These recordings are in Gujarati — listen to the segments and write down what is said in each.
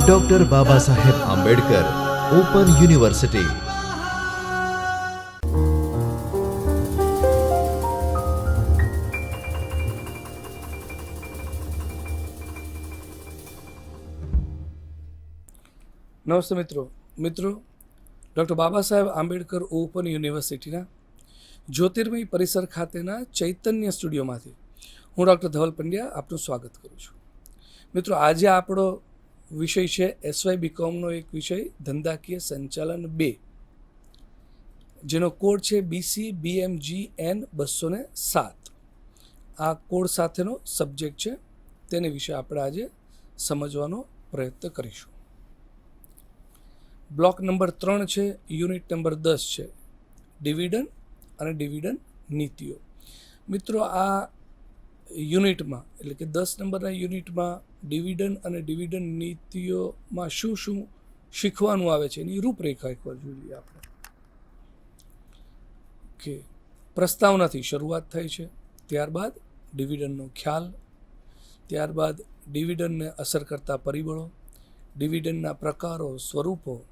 Doctor Baba Saheb Ambedkar open university નમસ્તે મિત્રો. મિત્રો ડૉક્ટર બાબા સાહેબ આંબેડકર ઓપન યુનિવર્સિટીના જ્યોતિર્મય પરિસર ખાતેના ચૈતન્ય સ્ટુડિયોમાંથી હું ડૉક્ટર ધવલ પંડ્યા આપનું સ્વાગત કરું છું. મિત્રો, આજે આપણો વિષય છે એસવાય બીકોમનો એક વિષય, ધંધાકીય સંચાલન બે. જેનો કોડ છે બીસી બીએમજી એન બસો ને સાત. આ કોડ સાથેનો સબ્જેક્ટ છે, તેને વિશે આપણે આજે સમજવાનો પ્રયત્ન કરીશું. બ્લોક નંબર ત્રણ છે, યુનિટ નંબર દસ છે ડિવિડન અને ડિવિડન નીતિઓ. મિત્રો, આ યુનિટમાં, એટલે કે દસ નંબરના યુનિટમાં ડિવિડન અને ડિવિડન નીતિઓમાં શું શું શીખવાનું આવે છે એની રૂપરેખા એકવાર જોઈએ આપણે. કે પ્રસ્તાવનાથી શરૂઆત થાય છે, ત્યારબાદ ડિવિડનનો ખ્યાલ, ત્યારબાદ ડિવિડનને અસર કરતા પરિબળો, ડિવિડન્ડના પ્રકારો, સ્વરૂપો,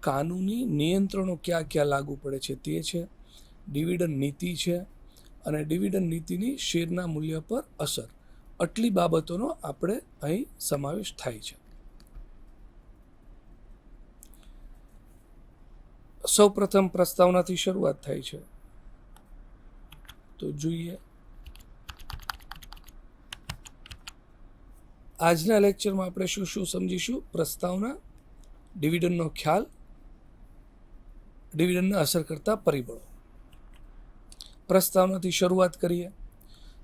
કાનૂની નિયંત્રણો ક્યાં ક્યાં લાગુ પડે છે તે છે, ડિવિડન્ડ નીતિ છે અને ડિવિડન્ડ નીતિની શેરના મૂલ્ય પર અસર. આટલી બાબતોનો આપણે અહીં સમાવેશ થાય છે. સૌ પ્રથમ પ્રસ્તાવનાથી શરૂઆત થાય છે. તો જોઈએ. આજના લેક્ચરમાં આપણે શું શું સમજીશું? પ્રસ્તાવના, ડિવિડન્ડનો ખ્યાલ, ડિવિડન્ડને અસર કરતા પરિબળો. પ્રસ્તાવનાથી શરૂઆત કરીએ.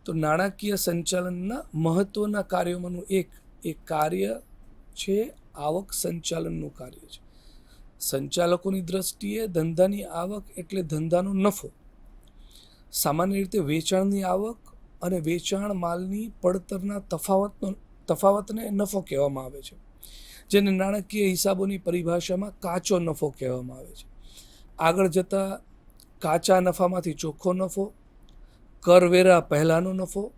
તો નાણાકીય સંચાલનના મહત્વના કાર્યોમાંનું એક, એ કાર્ય છે, આવક સંચાલનનું કાર્ય છે. સંચાલકોની દ્રષ્ટિએ ધંધાની આવક એટલે ધંધાનો નફો. સામાન્ય રીતે વેચાણની આવક અને વેચાણ માલની પડતરના તફાવતનો, તફાવતને નફો કહેવામાં આવે છે. જેને નાણાકીય હિસાબોની પરિભાષામાં કાચો નફો કહેવામાં આવે છે. આગળ જતાં કાચા નફામાંથી ચોખ્ખો નફો કરવેરા પહેલાંનો નફો,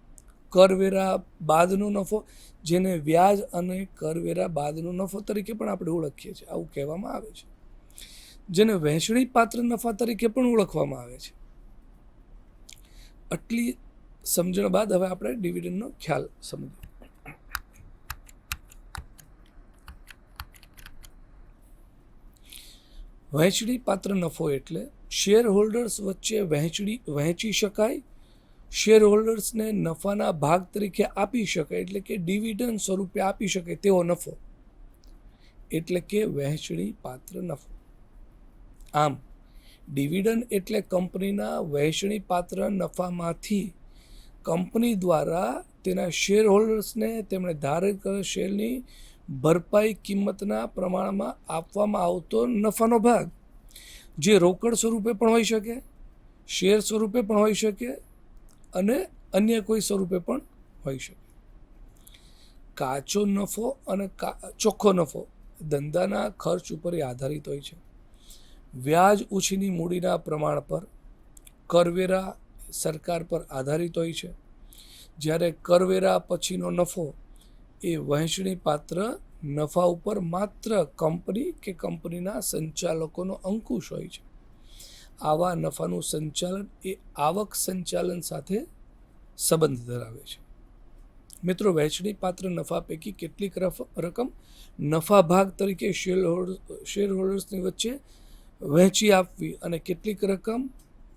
કરવેરા બાદનો નફો, જેને વ્યાજ અને કરવેરા બાદનો નફો તરીકે પણ આપણે ઓળખીએ છીએ. આવું કહેવામાં આવે છે. જેને વહેંચણી પાત્ર નફા તરીકે પણ ઓળખવામાં આવે છે. આટલી સમજણ બાદ હવે આપણે ડિવિડન્ડનો ખ્યાલ સમજીએ. વહેંચણી પાત્ર નફો એટલે શેર હોલ્ડર્સ વચ્ચે વહેંચણી, વહેંચી શકાય શેર હોલ્ડર્સને નફાના ભાગ તરીકે આપી શકાય એટલે કે ડિવિડન્ડ સ્વરૂપે આપી શકે તેવો નફો. એટલે કે વહેંચણી પાત્ર નફો. આમ ડિવિડન્ડ એટલે કંપનીના વહેંચણી પાત્ર નફામાંથી કંપની દ્વારા તેના શેર હોલ્ડર્સને તેમણે ધારણ કરેલ શેરની ભરપાઈ કિંમતના પ્રમાણમાં આપવામાં આવતો નફાનો ભાગ, જે રોકડ સ્વરૂપે પણ હોઈ શકે, શેર સ્વરૂપે પણ હોઈ શકે અને અન્ય કોઈ સ્વરૂપે પણ હોઈ શકે. કાચો નફો અને ચોખ્ખો નફો ધંધાના ખર્ચ ઉપર આધારિત હોય છે. વ્યાજ ઉછીની મૂડીના પ્રમાણ પર કરવેરા સરકાર પર આધારિત હોય છે. જ્યારે કરવેરા પછીનો નફો એ વહેંચણી પાત્ર નફા ઉપર માત્ર કંપની કે કંપનીના સંચાલકોનો અંકુશ હોય છે. આવા નફાનું સંચાલન એ આવક સંચાલન સાથે સંબંધ ધરાવે છે. મિત્રો, વહેંચણી પાત્ર નફા પૈકી કેટલીક રકમ નફા ભાગ તરીકે શેર શેર હોલ્ડર્સની વચ્ચે વહેંચી આપવી અને કેટલીક રકમ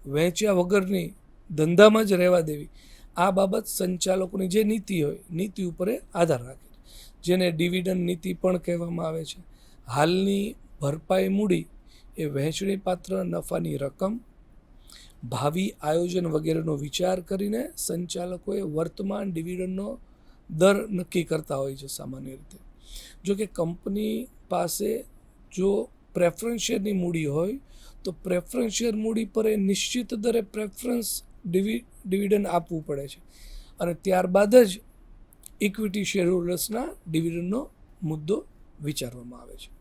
વહેંચ્યા વગરની ધંધામાં જ રહેવા દેવી. આ બાબત સંચાલકોની જે નીતિ હોય, નીતિ ઉપર આધાર રાખે છે. જેને ડિવિડન્ડ નીતિ પણ કહેવામાં આવે છે. હાલની ભરપાઈ મૂડી એ વહેંચણી પાત્ર નફાની રકમ, ભાવિ આયોજન વગેરેનો વિચાર કરીને સંચાલકોએ વર્તમાન ડિવિડન્ડનો દર નક્કી કરતા હોય છે સામાન્ય રીતે. જો કે કંપની પાસે જો પ્રેફરન્સ શેરની મૂડી હોય, તો પ્રેફરન્સ શેર મૂડી પર એ નિશ્ચિત દરે પ્રેફરન્સ ડિવિ, ડિવિડન્ડ આપવું પડે છે. અને ત્યારબાદ જ ઇક્વિટી શેર હોલ્ડર્સના ડિવિડન્ડનો મુદ્દો વિચારવામાં આવે છે.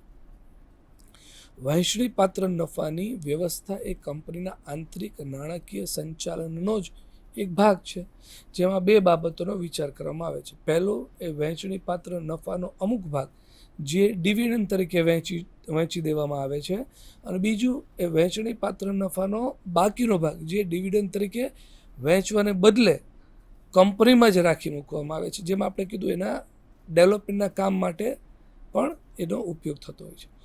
વહેંચણી પાત્ર નફાની વ્યવસ્થા એ કંપનીના આંતરિક નાણાકીય સંચાલનનો જ એક ભાગ છે, જેમાં બે બાબતોનો વિચાર કરવામાં આવે છે. પહેલો એ વહેંચણી પાત્ર નફાનો અમુક ભાગ, જે ડિવિડન્ડ તરીકે વહેંચી વહેંચી દેવામાં આવે છે, અને બીજું એ વહેંચણી પાત્ર નફાનો બાકીનો ભાગ, જે ડિવિડન્ડ તરીકે વહેંચવાને બદલે કંપનીમાં જ રાખી મૂકવામાં આવે છે. જેમ આપણે કીધું એના ડેવલપમેન્ટના કામ માટે પણ એનો ઉપયોગ થતો હોય છે.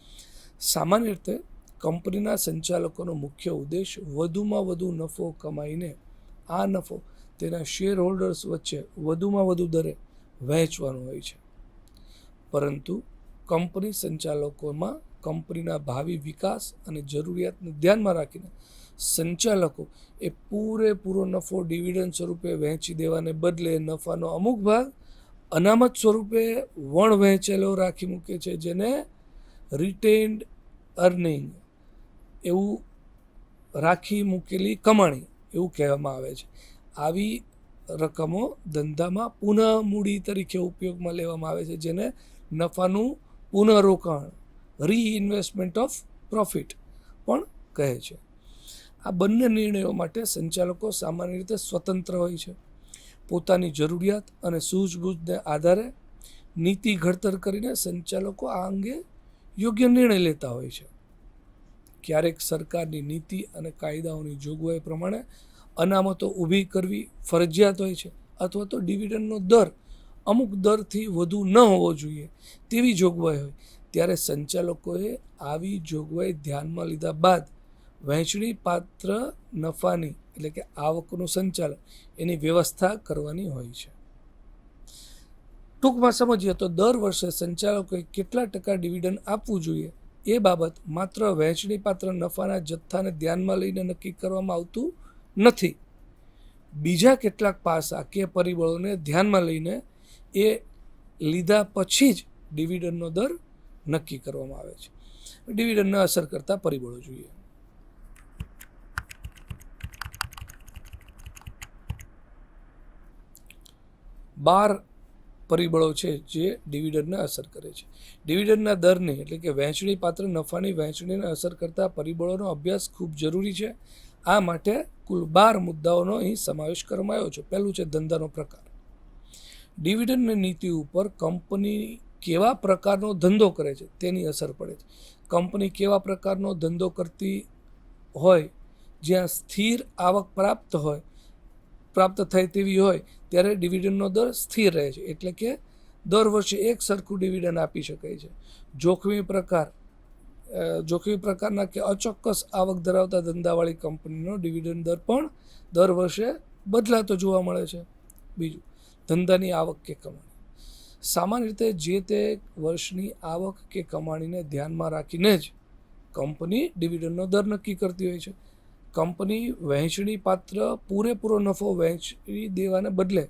સામાન્ય રીતે કંપનીના સંચાલકોનો મુખ્ય ઉદ્દેશ વધુમાં વધુ નફો કમાઈને આ નફો તેના શેર હોલ્ડર્સ વચ્ચે વધુમાં વધુ દરે વહેંચવાનો હોય છે. પરંતુ કંપની સંચાલકોમાં કંપનીના ભાવિ વિકાસ અને જરૂરિયાતને ધ્યાનમાં રાખીને સંચાલકો એ પૂરેપૂરો નફો ડિવિડન્ડ સ્વરૂપે વહેંચી દેવાને બદલે નફાનો અમુક ભાગ અનામત સ્વરૂપે વણ વહેંચેલો રાખી મૂકે છે, જેને રિટેન્ડ અર્નિંગ એવું રાખી મૂકેલી કમાણી, એવું કહેવામાં આવે છે. આવી રકમો ધંધામાં પુનઃ મૂડી તરીકે ઉપયોગમાં લેવામાં આવે છે, જેને નફાનું પુનઃરોકાણ રીઇન્વેસ્ટમેન્ટ ઓફ પ્રોફિટ પણ કહે છે. આ બંને નિર્ણયો માટે સંચાલકો સામાન્ય રીતે સ્વતંત્ર હોય છે. પોતાની જરૂરિયાત અને સૂઝબૂઝને આધારે નીતિ ઘડતર કરીને સંચાલકો આ અંગે યોગ્ય નિર્ણય લેતા હોય છે. ક્યારેક સરકારની નીતિ અને કાયદાઓની જોગવાઈ પ્રમાણે અનામતો ઊભી કરવી ફરજિયાત હોય છે અથવા તો ડિવિડન્ડનો દર અમુક દરથી વધુ ન હોવો જોઈએ તેવી જોગવાઈ હોય. ત્યારે સંચાલકોએ આવી જોગવાઈ ધ્યાનમાં લીધા બાદ વહેંચણી પાત્ર નફાની એટલે કે આવકનું સંચાલન એની વ્યવસ્થા કરવાની હોય છે. ટૂંકમાં સમજીએ તો દર વર્ષે સંચાલકોએ કેટલા ટકા ડિવિડન્ડ આપવું જોઈએ? એ બાબત માત્ર વહેંચણી પાત્ર નફાના જથ્થાને ધ્યાનમાં લઈને નક્કી કરવામાં આવતું નથી. બીજા કેટલાક પાસા કે પરિબળોને ધ્યાનમાં લઈને એ લીધા પછી જ ડિવિડન્ડનો દર નક્કી કરવામાં આવે છે. ડિવિડન્ડને અસર કરતા પરિબળો જોઈએ. બાર પરિબળો છે જે ડિવિડન્ડને અસર કરે છે. ડિવિડન્ડના દરને એટલે કે વહેંચણી પાત્ર નફાની વહેંચણીને અસર કરતા પરિબળોનો અભ્યાસ ખૂબ જરૂરી છે. આ માટે કુલ બાર મુદ્દાઓનો અહીં સમાવેશ કરવામાં આવ્યો છે. પહેલું છે ધંધાનો પ્રકાર. ડિવિડન્ડની નીતિ ઉપર કંપની કેવા પ્રકારનો ધંધો કરે છે તેની અસર પડે છે. કંપની કેવા પ્રકારનો ધંધો કરતી હોય, જ્યાં સ્થિર આવક પ્રાપ્ત હોય પ્રાપ્ત થાય તેવી હોય, ત્યારે ડિવિડન્ડનો દર સ્થિર રહે છે. એટલે કે દર વર્ષે એક સરખું ડિવિડન્ડ આપી શકાય છે. જોખમી પ્રકાર જોખમી પ્રકારના કે અચોક્કસ આવક ધરાવતા ધંધાવાળી કંપનીનો ડિવિડન્ડ દર પણ દર વર્ષે બદલાતો જોવા મળે છે. બીજું, ધંધાની આવક કે કમાણી. સામાન્ય રીતે જે તે વર્ષની આવક કે કમાણીને ધ્યાનમાં રાખીને જ કંપની ડિવિડન્ડનો દર નક્કી કરતી હોય છે. કંપની વહેંચણી પાત્ર પૂરેપૂરો નફો વહેંચી દેવાને બદલે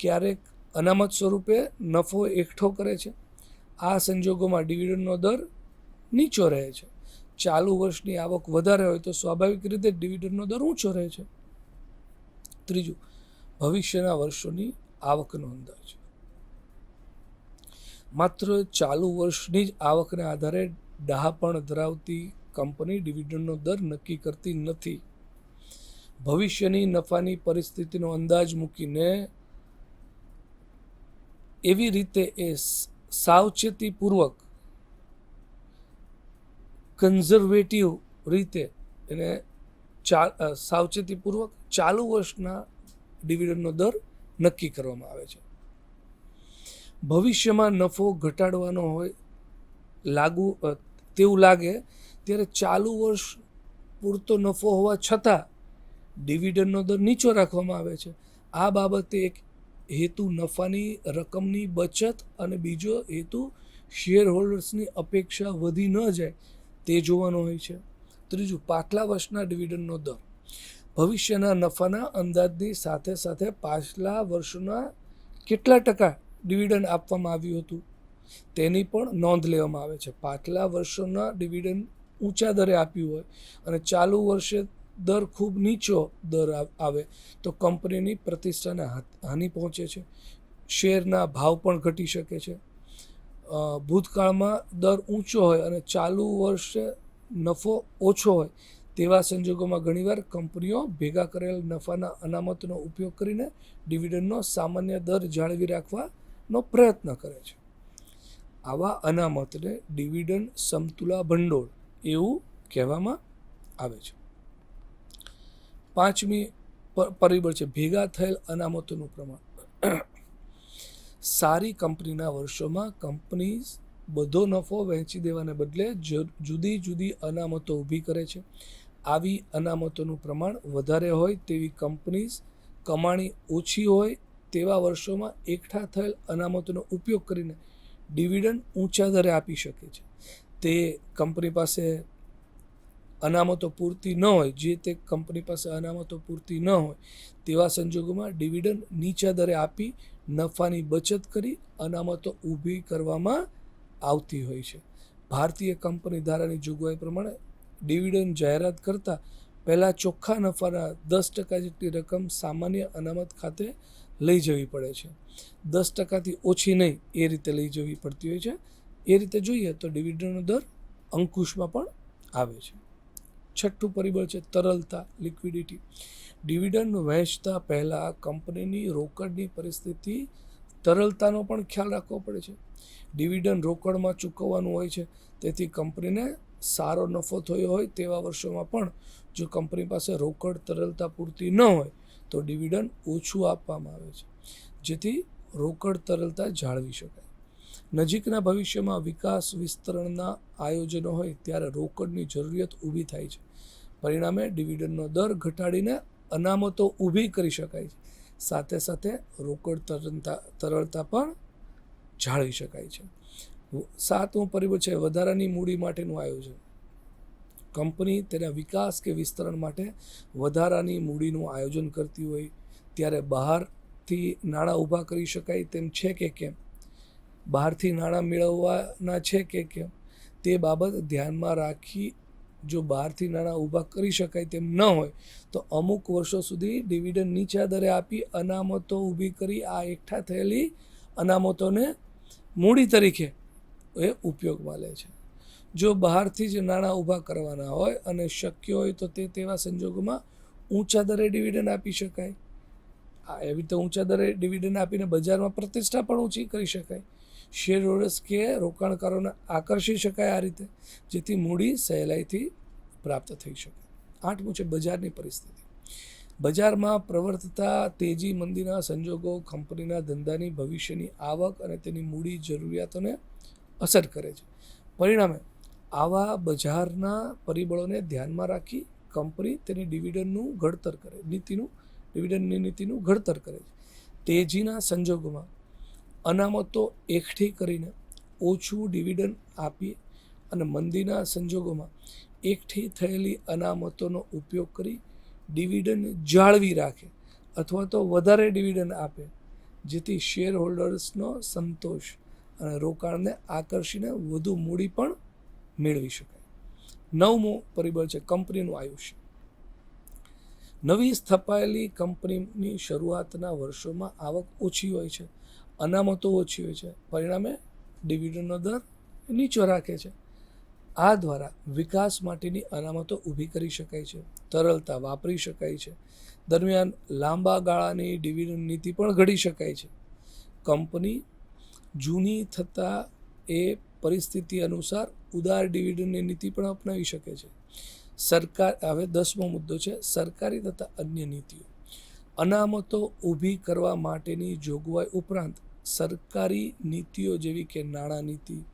ક્યારેક અનામત સ્વરૂપે નફો એકઠો કરે છે. આ સંજોગોમાં ડિવિડન્ડનો દર નીચો રહે છે. ચાલુ વર્ષની આવક વધારે હોય તો સ્વાભાવિક રીતે ડિવિડન્ડનો દર ઊંચો રહે છે. ત્રીજું, ભવિષ્યના વર્ષોની આવકનો અંદાજ. માત્ર ચાલુ વર્ષની જ આવકને આધારે ડહાપણ ધરાવતી કંપની ડિવિડન્ડનો દર નક્કી કરતી નથી. ભવિષ્યની નફાની પરિસ્થિતિનો અંદાજ મૂકીને એવી રીતે એ સાવચેતીપૂર્વક, કન્ઝર્વેટિવ રીતે એને ચા સાવચેતીપૂર્વક ચાલુ વર્ષના ડિવિડન્ડનો દર નક્કી કરવામાં આવે છે. ભવિષ્યમાં નફો ઘટાડવાનો હોય, લાગુ તેવું લાગે ત્યારે ચાલુ વર્ષ પૂરતો નફો હોવા છતાં ડિવિડન્ડનો દર નીચો રાખવામાં આવે છે. આ બાબતે એક હેતુ નફાની રકમની બચત અને બીજો હેતુ શેર હોલ્ડર્સની અપેક્ષા વધી ન જાય તે જોવાનો હોય છે. ત્રીજું, પાછલા વર્ષના ડિવિડન્ડનો દર. ભવિષ્યના નફાના અંદાજની સાથે સાથે પાછલા વર્ષના કેટલા ટકા ડિવિડન્ડ આપવામાં આવ્યું હતું તેની પણ નોંધ લેવામાં આવે છે. પાછલા વર્ષોના ડિવિડન્ડ ઊંચા દરે આપ્યું હોય અને ચાલુ વર્ષે દર ખૂબ નીચો દર આવે તો કંપનીની પ્રતિષ્ઠાને હાનિ પહોંચે છે. શેરના ભાવ પણ ઘટી શકે છે. ભૂતકાળમાં દર ઊંચો હોય અને ચાલુ વર્ષે નફો ઓછો હોય તેવા સંજોગોમાં ઘણીવાર કંપનીઓ ભેગા કરેલ નફાના અનામતનો ઉપયોગ કરીને ડિવિડન્ડનો સામાન્ય દર જાળવી રાખવાનો પ્રયત્ન કરે છે. આવા અનામતને ડિવિડન્ડ સમતુલા ભંડોળ એવું કહેવામાં આવે છે. પાંચમી પરિબળ છે, ભેગા થયેલ અનામતોનું પ્રમાણ. સારી કંપનીના વર્ષોમાં કંપની બધો નફો વહેંચી દેવાને બદલે જુદી જુદી અનામતો ઊભી કરે છે. આવી અનામતોનું પ્રમાણ વધારે હોય તેવી કંપનીઝ કમાણી ઓછી હોય તેવા વર્ષોમાં એકઠા થયેલ અનામતોનો ઉપયોગ કરીને ડિવિડન્ડ ઊંચા દરે આપી શકે છે. તે કંપની પાસે અનામતો પૂરતી ન હોય, જે તે કંપની પાસે અનામતો પૂરતી ન હોય, તેવા સંજોગોમાં ડિવિડન્ડ નીચા દરે આપી નફાની બચત કરી અનામતો ઊભી કરવામાં આવતી હોય છે. ભારતીય કંપની ધારાની જોગવાઈ પ્રમાણે ડિવિડન્ડ જાહેરાત કરતાં પહેલાં ચોખ્ખા નફાના દસ ટકા જેટલી રકમ સામાન્ય અનામત ખાતે લઈ જવી પડે છે. દસ ટકાથી ઓછી નહીં એ રીતે લઈ જવી પડતી હોય છે. એ રીતે જોઈએ તો ડિવિડન્ડનો દર અંકુશમાં પણ આવે છે. છઠ્ઠું પરિબળ છે તરલતા, લિક્વિડિટી. ડિવિડન્ડ વહેંચતા પહેલાં કંપનીની રોકડની પરિસ્થિતિ તરલતાનો પણ ખ્યાલ રાખવો પડે છે. ડિવિડન્ડ રોકડમાં ચૂકવવાનું હોય છે, તેથી કંપનીને સારો નફો થયો હોય તેવા વર્ષોમાં પણ જો કંપની પાસે રોકડ તરલતા પૂરતી ન હોય, તો ડિવિડન્ડ ઓછું આપવામાં આવે છે, જેથી રોકડ તરલતા જાળવી શકાય. નજીકના ભવિષ્યમાં વિકાસ વિસ્તરણના આયોજનો હોય ત્યારે રોકડની જરૂરિયાત ઊભી થાય છે. પરિણામે ડિવિડન્ડનો દર ઘટાડીને અનામતો ઊભી કરી શકાય છે. સાથે સાથે રોકડ તરળતા પણ જાળવી શકાય છે. સાતમું પરિબળ છે વધારાની મૂડી માટેનું આયોજન. કંપની તેના વિકાસ કે વિસ્તરણ માટે વધારાની મૂડીનું આયોજન કરતી હોય, ત્યારે બહારથી નાણાં ઊભા કરી શકાય તેમ છે કે કેમ? બહારથી નાણાં મેળવવાના છે કે કેમ? તે બાબત ધ્યાનમાં રાખી જો બહારથી નાણાં ઊભા કરી શકાય તેમ ન હોય, તો અમુક વર્ષો સુધી ડિવિડન્ડ નીચા દરે આપી અનામતો ઊભી કરી આ એકઠા થયેલી અનામતોને મૂડી તરીકે એ ઉપયોગમાં લે છે. જો બહારથી જ નાણાં ઊભા કરવાના હોય અને શક્ય હોય તો તે તેવા સંજોગોમાં ઊંચા દરે ડિવિડન્ડ આપી શકાય. આ એવી રીતે ઊંચા દરે ડિવિડન્ડ આપીને બજારમાં પ્રતિષ્ઠા પણ ઊંચી કરી શકાય. શેર હોલ્ડર્સ કે રોકાણકારોને આકર્ષી શકાય આ રીતે, જેથી મૂડી સહેલાઈથી પ્રાપ્ત થઈ શકે. આઠમું છે બજારની પરિસ્થિતિ. બજારમાં પ્રવર્તતા, તેજી, મંદીના સંજોગો, કંપનીના ધંધાની ભવિષ્યની આવક અને તેની મૂડી જરૂરિયાતોને અસર કરે છે. પરિણામે, આવા બજારના પરિબળોને ધ્યાનમાં રાખી કંપની તેની ડિવિડન્ડનું ઘડતર કરે, નીતિનું, ડિવિડન્ડની નીતિનું ઘડતર કરે છે. તેજીના સંજોગોમાં અનામતો એકઠી કરીને ઓછું ડિવિડન્ડ આપી અને મંદીના સંજોગોમાં એકઠી થયેલી અનામતોનો ઉપયોગ કરી ડિવિડન્ડ જાળવી રાખે અથવા તો વધારે ડિવિડન્ડ આપે, જેથી શેર હોલ્ડર્સનો સંતોષ અને રોકાણને આકર્ષીને વધુ મૂડી પણ મેળવી શકાય. નવમું પરિબળ છે કંપનીનું આયુષ્ય. નવી સ્થપાયેલી કંપનીની શરૂઆતના વર્ષોમાં આવક ઓછી હોય છે. અનામતો ઓછી હોય છે. પરિણામે ડિવિડન્ડનો દર નીચો રાખે છે. આ દ્વારા વિકાસ માટેની અનામતો ઊભી કરી શકાય છે. તરલતા વાપરી શકાય છે. દરમિયાન લાંબા ગાળાની ડિવિડન્ડ નીતિ પણ ઘડી શકાય છે. કંપની જૂની થતાં એ પરિસ્થિતિ અનુસાર ઉદાર ડિવિડન્ડની નીતિ પણ અપનાવી શકે છે. સરકાર, હવે દસમો મુદ્દો છે, સરકારી તથા અન્ય નીતિઓ. અનામતો ઊભી કરવા માટેની જોગવાઈ ઉપરાંત સરકારી નીતિઓ જેવી કે નાણાં નીતિ,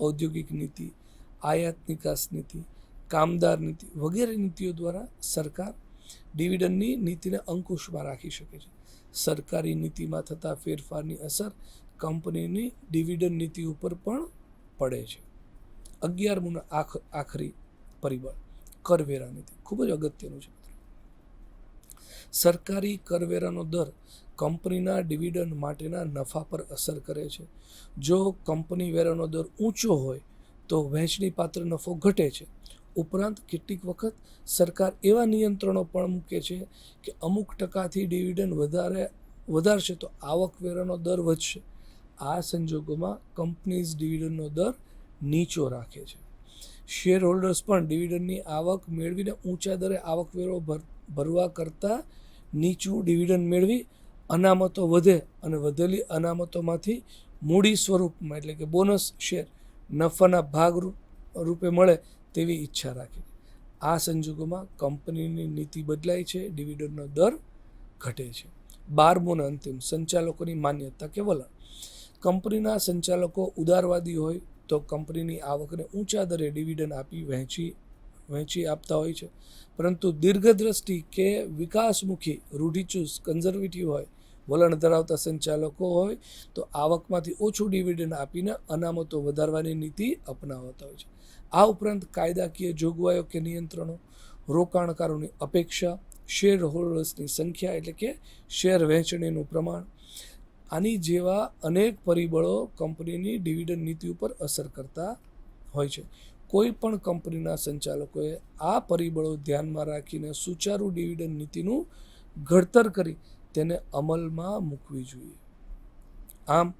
ઔદ્યોગિક નીતિ, આયાત નિકાસ નીતિ, કામદાર નીતિ વગેરે નીતિઓ દ્વારા સરકાર ડિવિડન્ડની નીતિને અંકુશમાં રાખી શકે છે. સરકારી નીતિમાં થતા ફેરફારની અસર કંપનીની ડિવિડન્ડ નીતિ ઉપર પણ પડે છે. અગિયારમું આખ, આખરી પરિબળ, કરવેરા નીતિ. ખૂબ જ અગત્યનું છે. સરકારી કરવેરાનો દર કંપનીના ડિવિડન્ડ માટેના નફા પર અસર કરે છે. જો કંપની વેરાનો દર ઊંચો હોય, તો વહેંચણી પાત્ર નફો ઘટે છે. ઉપરાંત કેટલીક વખત સરકાર એવા નિયંત્રણો પણ મૂકે છે કે અમુક ટકાથી ડિવિડન્ડ વધારે, વધારશે તો આવકવેરાનો દર વધશે. આ સંજોગોમાં કંપનીઝ ડિવિડન્ડનો દર નીચો રાખે છે. શેર હોલ્ડર્સ પણ ડિવિડન્ડની આવક મેળવીને ઊંચા દરે આવકવેરો ભર- ભરવા કરતાં નીચું ડિવિડન્ડ મેળવી અનામતો વધે અને વધેલી અનામતોમાંથી મૂડી સ્વરૂપમાં, એટલે કે બોનસ શેર નફાના ભાગ રૂપે મળે તેવી ઈચ્છા રાખી. આ સંજોગોમાં કંપનીની નીતિ બદલાય છે, ડિવિડન્ડનો દર ઘટે છે. બારમોને અંતિમ સંચાલકોની માન્યતા કે વલણ? કંપનીના સંચાલકો ઉદારવાદી હોય તો કંપનીની આવકને ઊંચા દરે ડિવિડન્ડ આપી વહેંચી વહેંચી આપતા હોય છે. પરંતુ દીર્ઘદ્રષ્ટિ કે વિકાસમુખી, રૂઢિચુસ્ત, કન્ઝર્વેટિવ હોય વલણ ધરાવતા સંચાલકો હોય તો આવકમાંથી ઓછું ડિવિડન્ડ આપીને અનામતો વધારવાની નીતિ અપનાવતા હોય છે. આ ઉપરાંત કાયદાકીય જોગવાઈઓ કે નિયંત્રણો, રોકાણકારોની અપેક્ષા શેર હોલ્ડર્સની સંખ્યા એટલે કે શેર વહેંચણીનું પ્રમાણ, આની જેવા અનેક પરિબળો કંપનીની ડિવિડન્ડ નીતિ ઉપર અસર કરતા હોય છે. કોઈ પણ કંપનીના સંચાલકોએ આ પરિબળો ધ્યાનમાં રાખીને સુચારુ ડિવિડન્ડ નીતિનું ઘડતર કરી તેને અમલમાં મૂકવી જોઈએ. આમ,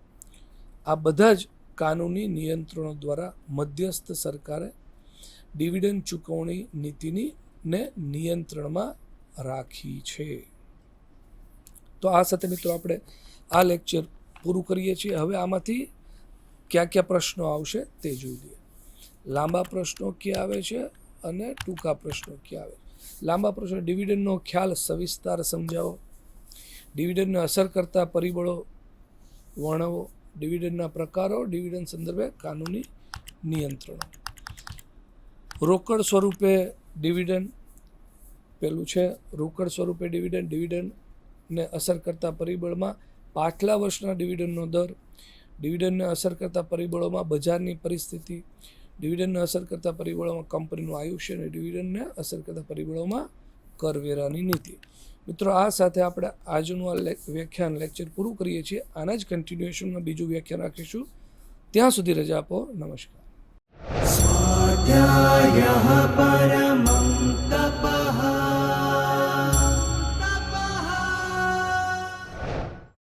આ બધા જ કાનૂની નિયંત્રણો દ્વારા મધ્યસ્થ સરકારે ડિવિડન્ડ ચૂકવણી નીતિની ને નિયંત્રણમાં રાખી છે. તો આ સાથે મિત્રો આપણે આ લેક્ચર પૂરું કરીએ છીએ. હવે આમાંથી કયા કયા પ્રશ્નો આવશે તે જોઈ લઈએ. લાંબા પ્રશ્નો ક્યાં આવે છે અને ટૂંકા પ્રશ્નો ક્યાં આવે લાંબા પ્રશ્નો, ડિવિડન્ડનો ખ્યાલ સવિસ્તાર સમજાવો. ડિવિડન્ડને અસર કરતા પરિબળો વર્ણવો, ડિવિડન્ડના પ્રકારો, ડિવિડન્ડ સંદર્ભે કાનૂની નિયંત્રણો. રોકડ સ્વરૂપે ડિવિડન્ડ પેલું છે, રોકડ સ્વરૂપે ડિવિડન્ડ, ડિવિડન્ડને અસર કરતા પરિબળમાં પાછલા વર્ષના ડિવિડન્ડનો દર, ડિવિડન્ડને અસર કરતા પરિબળોમાં બજારની પરિસ્થિતિ, ડિવિડન્ડને અસર કરતા પરિબળોમાં કંપનીનું આયુષ્ય અને ડિવિડન્ડને અસર કરતા પરિબળોમાં કરવેરાની નીતિ. મિત્રો, આ સાથે આપણે આજનું આ વ્યાખ્યાન લેક્ચર પૂરું કરીએ છીએ. આના જ કન્ટિન્યુએશનમાં બીજું વ્યાખ્યાન રાખીશું. ત્યાં સુધી રજા આપો. નમસ્કાર. સ્વાધ્યાય તપ